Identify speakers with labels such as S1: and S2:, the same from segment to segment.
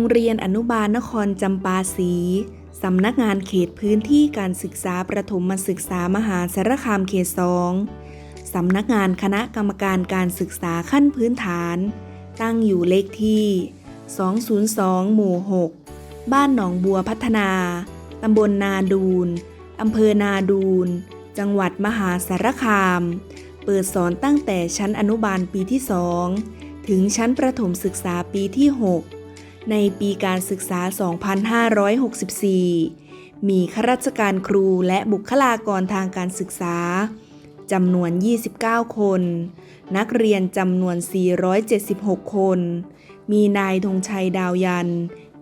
S1: โรงเรียนอนุบาลนครจำปาสีสำนักงานเขตพื้นที่การศึกษาประถมศึกษามหาสารคามเขตสองสำนักงานคณะกรรมการการศึกษาขั้นพื้นฐาน ตั้งอยู่เลขที่ 202 หมู่ 6 บ้านหนองบัวพัฒนา ตำบลนาดูน อำเภอนาดูน จังหวัดมหาสารคาม เปิดสอนตั้งแต่ชั้นอนุบาลปีที่ 2 ถึงชั้นประถมศึกษาปีที่ 6 ในปีการศึกษา 2564 มีข้าราชการครูและบุคลากรทางการศึกษาจำนวน 29 คน นักเรียนจำนวน 476 คน มีนายธงชัยดาวยัน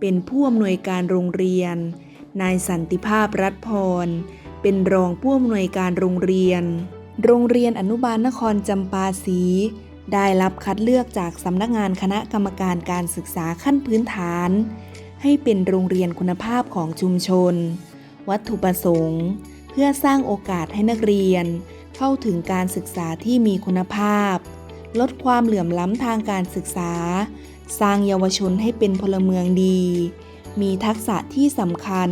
S1: เป็นผู้อำนวยการโรงเรียน นายสันติภาพรัฐพร เป็นรองผู้อำนวยการโรงเรียน โรงเรียนอนุบาลนครจำปาสี ได้รับคัดเลือกจากสำนักงานคณะกรรมการการศึกษาขั้นพื้นฐาน ให้เป็นโรงเรียนคุณภาพของชุมชน วัตถุประสงค์ เพื่อสร้างโอกาสให้นักเรียน เข้าถึงการศึกษาที่มีคุณภาพ ลดความเหลื่อมล้ำทางการศึกษา สร้างเยาวชนให้เป็นพลเมืองดี มีทักษะที่สำคัญ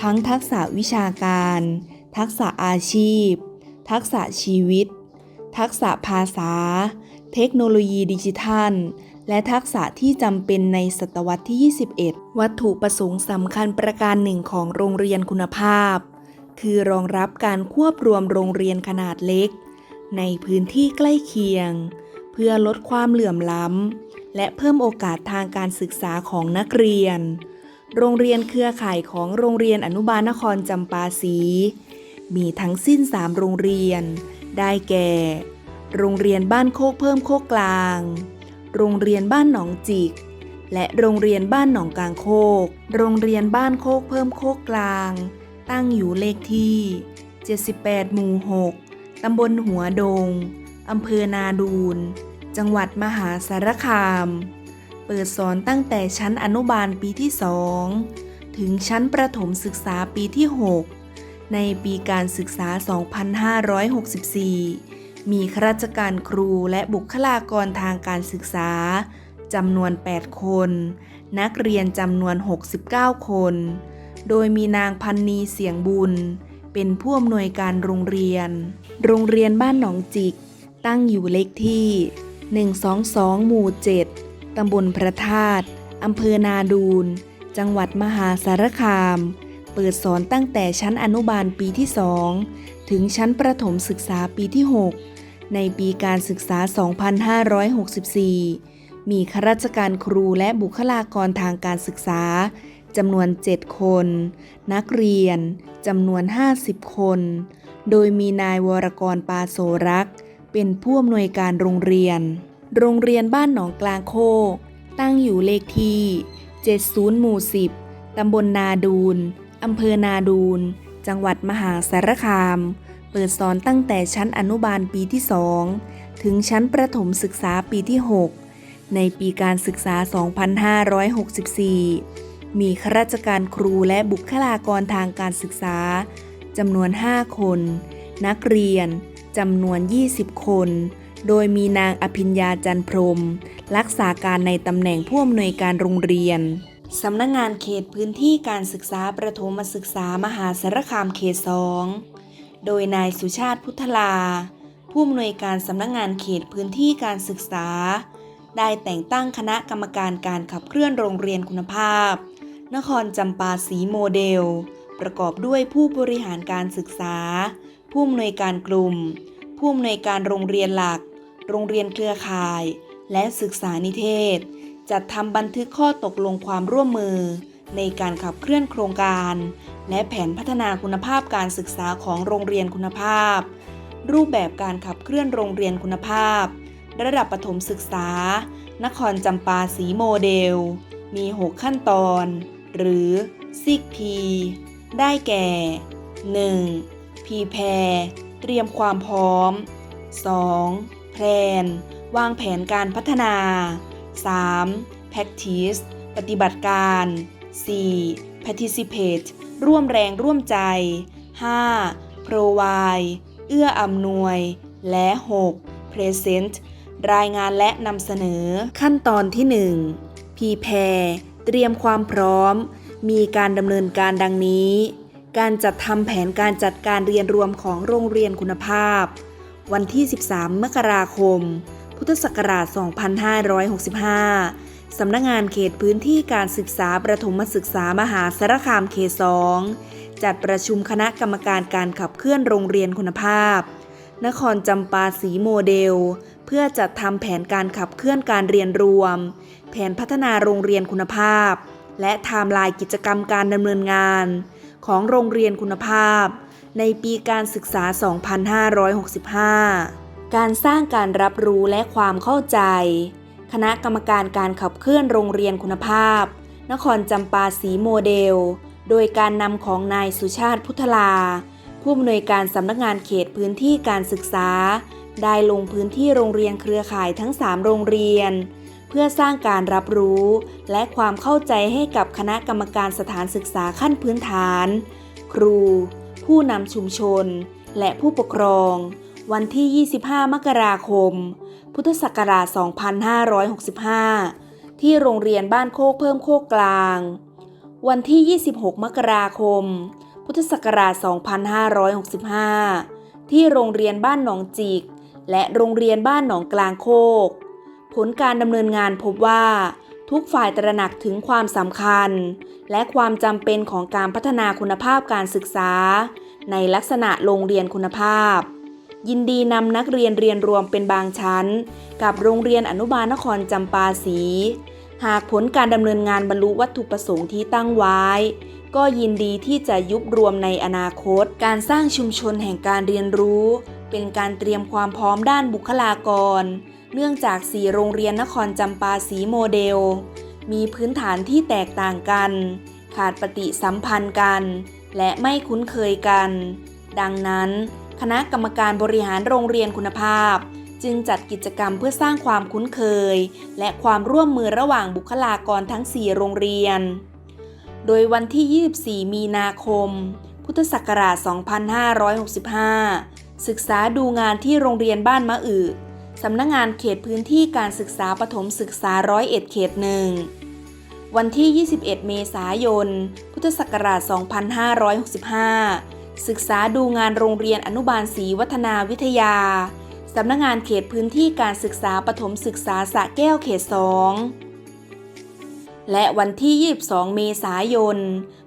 S1: ทั้งทักษะวิชาการ ทักษะอาชีพ ทักษะชีวิต ทักษะภาษา เทคโนโลยีดิจิทัล และทักษะที่จำเป็นในศตวรรษที่ 21 วัตถุประสงค์สำคัญประการหนึ่งของโรงเรียนคุณภาพ คือรองรับการควบรวมโรงเรียนขนาดเล็ก ในพื้นที่ใกล้เคียง เพื่อลดความเหลื่อมล้ำ และเพิ่มโอกาสทางการศึกษาของนักเรียน โรงเรียนเครือข่ายของโรงเรียนอนุบาลนครจำปาสี มีทั้งสิ้น 3 โรงเรียน ได้แก่ โรงเรียนบ้านโคกเพิ่มโคกกลาง โรงเรียนบ้านหนองจิก และโรงเรียนบ้านหนองกลางโคก โรงเรียนบ้านโคกเพิ่มโคกกลาง ตั้งอยู่เลขที่ 78 หมู่ 6 ตำบลหัวดง อำเภอนาดูน จังหวัดมหาสารคาม เปิดสอนตั้งแต่ชั้นอนุบาลปีที่ 2 ถึงชั้นประถมศึกษาปีที่ 6 ในปีการศึกษา 2564 มีข้าราชการครูและบุคลากรทางการศึกษาจำนวน 8 คน นักเรียนจำนวน 69 คน โดยมีนางพันนีเสียงบุญ เป็นผู้อำนวยการโรงเรียน โรงเรียนบ้านหนองจิก ตั้งอยู่เลขที่ 122 หมู่ 7 ตำบลพระธาตุอำเภอนาดูน จังหวัดมหาสารคาม เปิดสอนตั้งแต่ชั้นอนุบาลปีที่2 ถึงชั้นประถมศึกษาปีที่ 6 ในปีการศึกษา 2564 มีข้าราชการครูและบุคลากรทางการศึกษาจำนวน 7 คน นักเรียนจำนวน 50 คน โดยมีนายวรกรปาโสรักษ์เป็นผู้อำนวยการโรงเรียน โรงเรียนบ้านหนองกลางโคก ตั้งอยู่เลขที่ 70 หมู่ 10 ตำบลนาดูน อำเภอนาดูน จังหวัดมหาสารคาม เปิดสอนตั้งแต่ชั้นอนุบาลปีที่ 2 ถึงชั้นประถมศึกษาปีที่ 6 ในปีการศึกษา 2564 มีข้าราชการครูและบุคลากรทางการศึกษาจำนวน 5 คน นักเรียนจำนวน 20 คน โดยมีนางอภิญญาจันพรหมรักษาการในตำแหน่งผู้อำนวยการโรงเรียน สำนักงานเขตพื้นที่การศึกษาประถมศึกษามหาสารคามเขตสองโดยนายสุชาติพุทธลา ผู้อำนวยการสำนักงานเขตพื้นที่การศึกษา ได้แต่งตั้งคณะกรรมการการขับเคลื่อนโรงเรียนคุณภาพ นครจำปาสีโมเดล ประกอบด้วยผู้บริหารการศึกษา ผู้อำนวยการกลุ่ม ผู้อำนวยการโรงเรียนหลัก โรงเรียนเครือข่าย และศึกษานิเทศ จัดทำบันทึกข้อตกลงความร่วมมือ ในการขับเคลื่อนโครงการ และแผนพัฒนาคุณภาพการศึกษาของโรงเรียนคุณภาพ รูปแบบการขับเคลื่อนโรงเรียนคุณภาพ ระดับประถมศึกษา นครจำปาสีโมเดล มี 6 ขั้นตอน หรือซิกพีได้แก่ 1. พีแพรเตรียมความพร้อม 2. แพลน วางแผนการพัฒนา 3. practice ปฏิบัติการ 4. participate ร่วมแรงร่วมใจ 5. provide เอื้ออำนวย และ 6. present รายงานและนำเสนอ ขั้นตอนที่1พีแพรเตเตรียมความพร้อม มีการดำเนินการดังนี้ การจัดทำแผนการจัดการเรียนรวมของโรงเรียนคุณภาพ วันที่ 13 มกราคม พุทธศักราช 2565 สำนักงานเขตพื้นที่การศึกษาประถมศึกษามหาสารคามเขต 2 จัดประชุมคณะกรรมการการขับเคลื่อนโรงเรียนคุณภาพ นครจำปาสีโมเดล เพื่อจัดทำแผนการขับเคลื่อนการเรียนรวม แผนพัฒนาโรงเรียนคุณภาพ และไทม์ไลน์กิจกรรมการดำเนินงาน ของโรงเรียนคุณภาพ ในปีการศึกษา 2565 การสร้างการรับรู้และความเข้าใจ คณะกรรมการการขับเคลื่อนโรงเรียนคุณภาพ นครจำปาสีโมเดล โดยการนำของนายสุชาติพุทธลา ผู้อำนวยการสำนักงานเขตพื้นที่การศึกษา ได้ลงพื้นที่โรงเรียนเครือข่ายทั้ง 3 โรงเรียน เพื่อสร้างการรับรู้ และความเข้าใจให้กับคณะกรรมการสถานศึกษาขั้นพื้นฐาน ครู ผู้นำชุมชน และผู้ปกครอง วันที่ 25 มกราคม พุทธศักราช 2565 ที่โรงเรียนบ้านโคกเพิ่มโคกกลาง วันที่ 26 มกราคม พุทธศักราช 2565 ที่โรงเรียนบ้านหนองจิก และโรงเรียนบ้านหนองกลางโคก ผลการดำเนินงานพบว่าทุกฝ่ายตระหนักถึงความสำคัญ และความจำเป็นของการพัฒนาคุณภาพการศึกษา ในลักษณะโรงเรียนคุณภาพ ยินดีนำนักเรียนเรียนรวมเป็นบางชั้น กับโรงเรียนอนุบาลนครจำปาสี หากผลการดำเนินงานบรรลุวัตถุประสงค์ที่ตั้งไว้ ก็ยินดีที่จะยุบรวมในอนาคต การสร้างชุมชนแห่งการเรียนรู้ เป็นการเตรียมความพร้อมด้านบุคลากร เนื่องจาก4โรงเรียนนครจำปาสีโมเดล มีพื้นฐานที่แตกต่างกัน ขาดปฏิสัมพันธ์กัน และไม่คุ้นเคยกัน ดังนั้น คณะกรรมการบริหารโรงเรียนคุณภาพ จึงจัดกิจกรรมเพื่อสร้างความคุ้นเคย และความร่วมมือระหว่างบุคลากรทั้ง 4 โรงเรียน โดยวันที่ 24 มีนาคม พุทธศักราช 2565 ศึกษาดูงานที่โรงเรียนบ้านมะอึสำนักงงานเขตพื้นที่การศึกษาปฐมศึกษาร้อยเอ็ดเขตหนึ่งวันที่ 21 เมษายน พุทธศักราช 2565 ศึกษาดูงานโรงเรียนอนุบาลศรีวัฒนาวิทยา สำนักงงานเขตพื้นที่การศึกษาปฐมศึกษาสระแก้วเขต2และวันที่ 22 เมษายน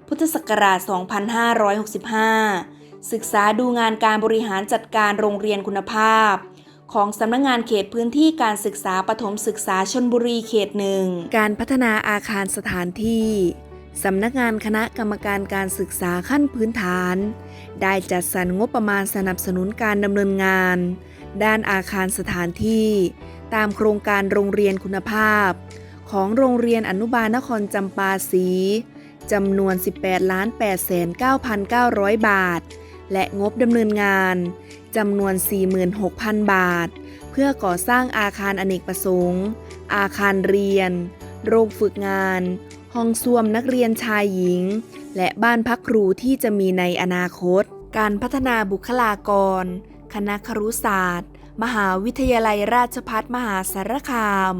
S1: พุทธศักราช 2565 ศึกษาดูงานการบริหารจัดการโรงเรียนคุณภาพ ของสำนักงงานเขตพื้นที่การศึกษาปฐมศึกษาชนบุรีเขตหนึ่ง การพัฒนาอาคารสถานที่ สำนักงานคณะกรรมการการศึกษาขั้นพื้นฐาน ได้จัดสรรงบประมาณสนับสนุนการดำเนินงาน ด้านอาคารสถานที่ ตามโครงการโรงเรียนคุณภาพ ของโรงเรียนอนุบาลนครจำปาสีจำนวน 18 8 9 9 0 0 บาท และงบดำเนินงานจำนวน 46,000 บาท เพื่อก่อสร้างอาคารอเนกประสงค์ อาคารเรียน โรงฝึกงาน ห้องส้วมนักเรียนชายหญิง และบ้านพักครูที่จะมีในอนาคต การพัฒนาบุคลากร คณะครุศาสตร์ มหาวิทยาลัยราชภัฏมหาสารคาม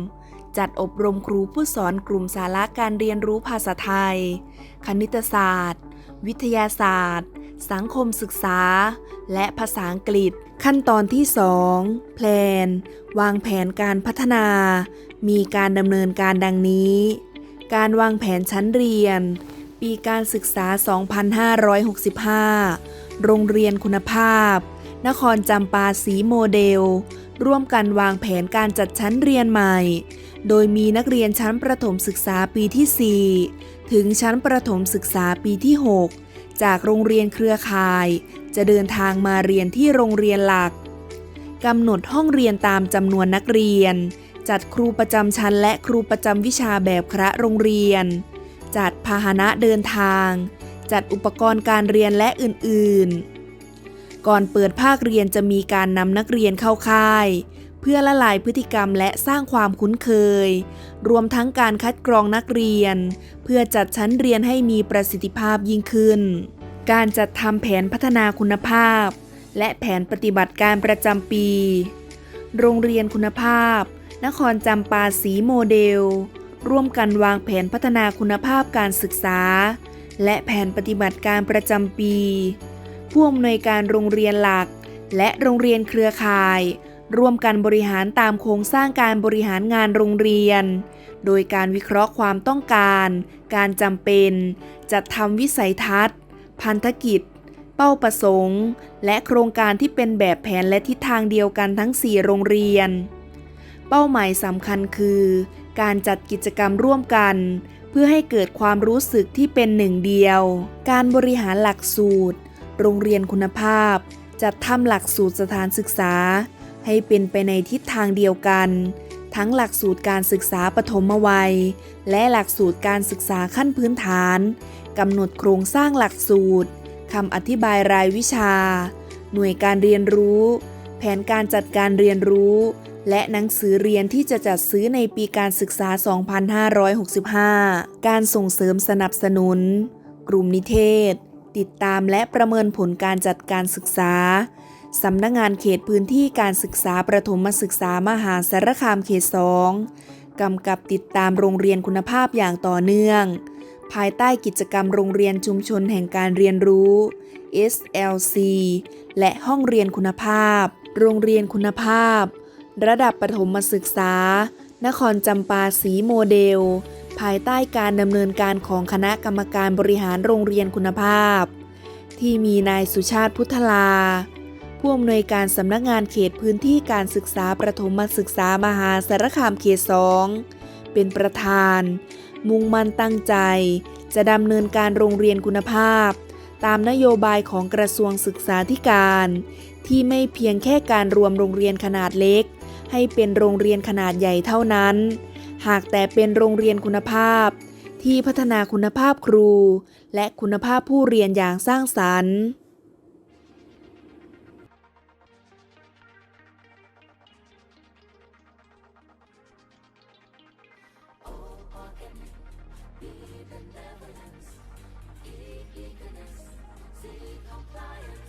S1: จัดอบรมครูผู้สอนกลุ่มสาระการเรียนรู้ภาษาไทย คณิตศาสตร์ วิทยาศาสตร์ สังคมศึกษา และภาษาอังกฤษ ขั้นตอนที่ 2 แพลน วางแผนการพัฒนา มีการดำเนินการดังนี้ การวางแผนชั้นเรียน ปีการศึกษา 2565 โรงเรียนคุณภาพ นครจำปาสีโมเดล ร่วมกันวางแผนการจัดชั้นเรียนใหม่ โดยมีนักเรียนชั้นประถมศึกษาปีที่ 4 ถึงชั้นประถมศึกษาปีที่ 6 จากโรงเรียนเครือข่าย จะเดินทางมาเรียนที่โรงเรียนหลักกำหนดห้องเรียนตามจำนวนนักเรียน จัดครูประจำชั้นและครูประจำวิชาแบบคระโรงเรียน จัดพาหนะเดินทาง จัดอุปกรณ์การเรียนและอื่นๆ ก่อนเปิดภาคเรียนจะมีการนำนักเรียนเข้าค่าย เพื่อละลายพฤติกรรมและสร้างความคุ้นเคย รวมทั้งการคัดกรองนักเรียน เพื่อจัดชั้นเรียนให้มีประสิทธิภาพยิ่งขึ้น การจัดทำแผนพัฒนาคุณภาพ และแผนปฏิบัติการประจำปี โรงเรียนคุณภาพ นครจำปาสีโมเดล ร่วมกันวางแผนพัฒนาคุณภาพการศึกษา และแผนปฏิบัติการประจำปี ผู้อำนวยการโรงเรียนหลัก และโรงเรียนเครือข่าย ร่วมกันบริหารตามโครงสร้างการบริหารงานโรงเรียน โดยการวิเคราะห์ความต้องการ การจำเป็น จัดทำวิสัยทัศน์ พันธกิจเป้าประสงค์ และโครงการที่เป็นแบบแผนและทิศทางเดียวกันทั้ง 4 โรงเรียน เป้าหมายสำคัญคือ การจัดกิจกรรมร่วมกัน เพื่อให้เกิดความรู้สึกที่เป็นหนึ่งเดียว การบริหารหลักสูตร โรงเรียนคุณภาพ จัดทำหลักสูตรสถานศึกษา ให้เป็นไปในทิศทางเดียวกัน ทั้งหลักสูตรการศึกษาปฐมวัย และหลักสูตรการศึกษาขั้นพื้นฐานกำหนดโครงสร้างหลักสูตรคำอธิบายรายวิชา หน่วยการเรียนรู้ แผนการจัดการเรียนรู้ และหนังสือเรียนที่จะจัดซื้อในปีการศึกษา 2565 การส่งเสริมสนับสนุน กลุ่มนิเทศ ติดตามและประเมินผลการจัดการศึกษา สำนักงานเขตพื้นที่การศึกษาประถมศึกษามหาสารคามเขต 2 กำกับติดตามโรงเรียนคุณภาพอย่างต่อเนื่อง ภายใต้กิจกรรมโรงเรียนชุมชนแห่งการเรียนรู้ SLC และห้องเรียนคุณภาพ โรงเรียนคุณภาพ ระดับประถมศึกษา นครจำปาสีโมเดล ภายใต้การดำเนินการของคณะกรรมการบริหารโรงเรียนคุณภาพ ที่มีนายสุชาติพุทธลา ผู้อำนวยการสำนักงานเขตพื้นที่การศึกษาประถมศึกษามหาสารคามเขต2เป็นประธาน มุ่งมั่นตั้งใจ จะดำเนินการโรงเรียนคุณภาพ ตามนโยบายของกระทรวงศึกษาธิการ ที่ไม่เพียงแค่การรวมโรงเรียนขนาดเล็ก ให้เป็นโรงเรียนขนาดใหญ่เท่านั้น หากแต่เป็นโรงเรียนคุณภาพ ที่พัฒนาคุณภาพครู และคุณภาพผู้เรียนอย่างสร้างสรรค์
S2: Be the evidence, e eagerness, see compliance.